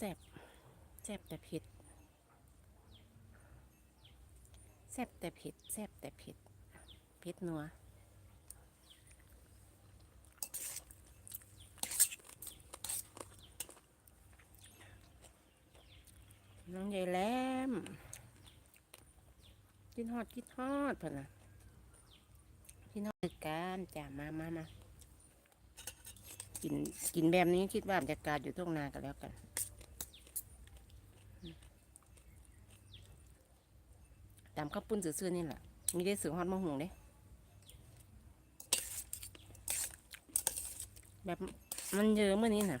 แซ่บแซ่บแต่เผ็ดแซ่บแต่เผ็ดแซ่บแต่เผ็ดเผ็ดนัวน้องใหญ่แลมกินฮอดกินฮอดเพิ่นน่ะกินฮอดกันจ้ะมามามากินกินแบบนี้คิดว่าบรรยากาศอยู่ตรงนากันแล้วกัน ตามข้าวปุ้นซื่อๆนี่แหละมีได้สือฮอดมะฮุงเด้แบบมันเยอะเมื่อนี้น่ะ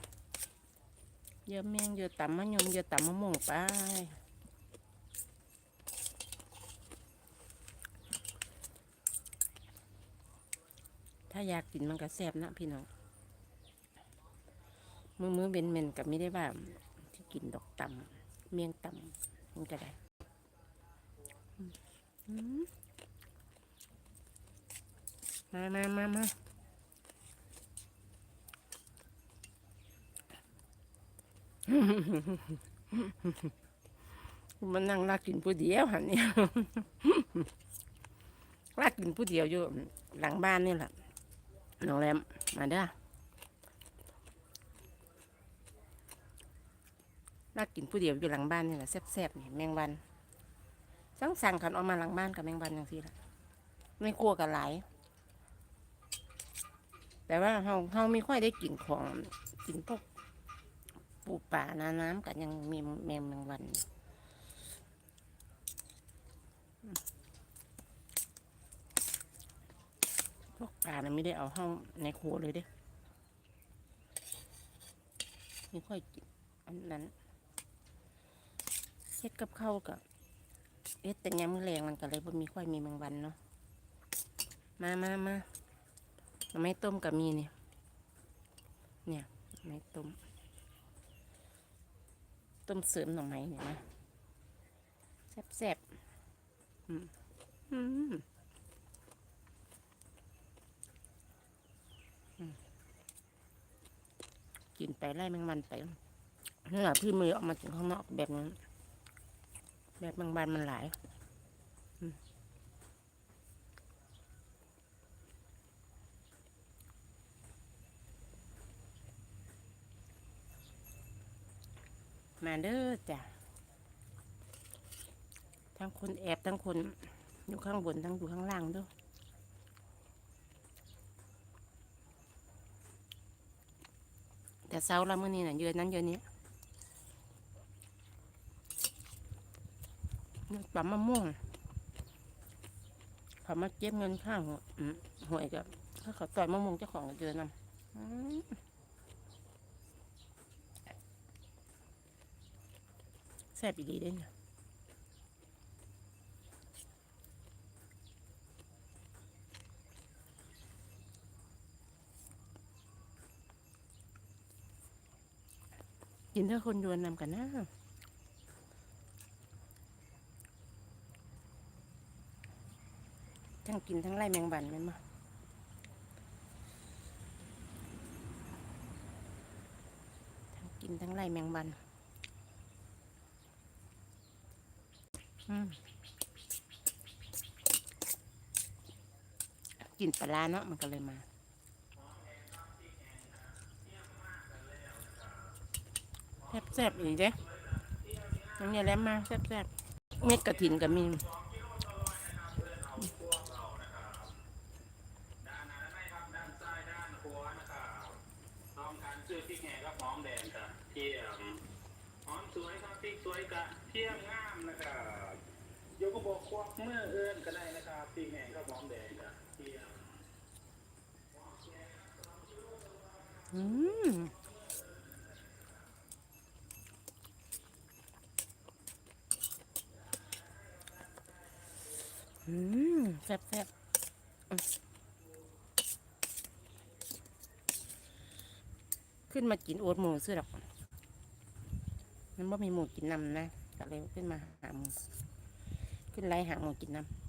เยอะแมงเยอะต่ำมะยมเยอะต่ำมะม่วงไปถ้าอยากกินมันก็แซ่บนะพี่น้องมือมือเบนเมนกับไม่ได้ว่าที่กินดอกต่ำเมียงต่ำมันก็ได้ มมามามามามันนั่งลากกินผู้เดียวหันเนี่ยลากกินผู้เดียวอยู่หลังบ้านนี่แหละน้องแรมมาเด้อลากกินผู้เดียวอยู่หลังบ้านนี่แหละแซ่บๆนี่แมงวัน สั่งสั่งกันออกมาหลังบ้านกับแมงวันอย่างที่ละไม่กลัวกันหลาย แต่ว่าเราเราไม่ค่อยได้กินของกินพวกปูป่านาน้ำกันยังมีแมงแมงวันพวกปลาเนี่ยไม่ได้เอาเข้าในครัวเลยเด้ไม่ค่อยกินอันนั้นเฮ็ดกับข้าวกับ เอ๊ะแต่ยามมื้อแรงมันก็เลยบ่มีค่อยมีแมงวันเนาะมามามาไม้ต้มกับมีเนี่ยเนี่ยไม้ต้ม ต้มเสริมหน่อไม้เนี่ยนะแซ่บๆอืมอืมอืมกินไปไล่แมงวันไปนี่แหละพี่มือออกมาจากข้างนอกแบบนั้น แบบบางบานมันหลายมาเด้อจ้ะทั้งคนแอบทั้งคนอยู่ข้างบนทั้งอยู่ข้างล่างด้วยแต่เช้าละเมื่อนี้น่ะเยอะนั้นเยอะนี้ ปั๊มมะม่วงเขามาเก็บเงินข้างหวอืมหวยกับถ้าเขาต่อยมะม่วงเจ้าของเจอนำแซ่บอีดีด้เนี่ยกินถ้าคนยวนนำกันนะ ทั้งกินทั้งไล่แมงวันแมันมาทั้งกินทั้งไล่แมงวัน อืมกินปลาเนาะมันก็เลยมา แซ่บๆอีกเด้ยังไงแล้วมาแซ่บๆเม็ดกระถินก็มี น้องทานซื้อพริกแห้งกับหอมแดงกับเทียมหอมสวยครับพริ กสวยกับเทียมงามนะครับยกกระบอกควักเมื่อเอินก็ได้นะครับพริกแห้งกับหอมแดงกับเทียมอืมอืมแซ่บแซ่บขึ้นมากินโอ๊ตหมูซื้อดอก มันว่ามีหมูกินนำนะก็เลยขึ้นมาหาหมูขึ้นไล่หาหมูกินนำ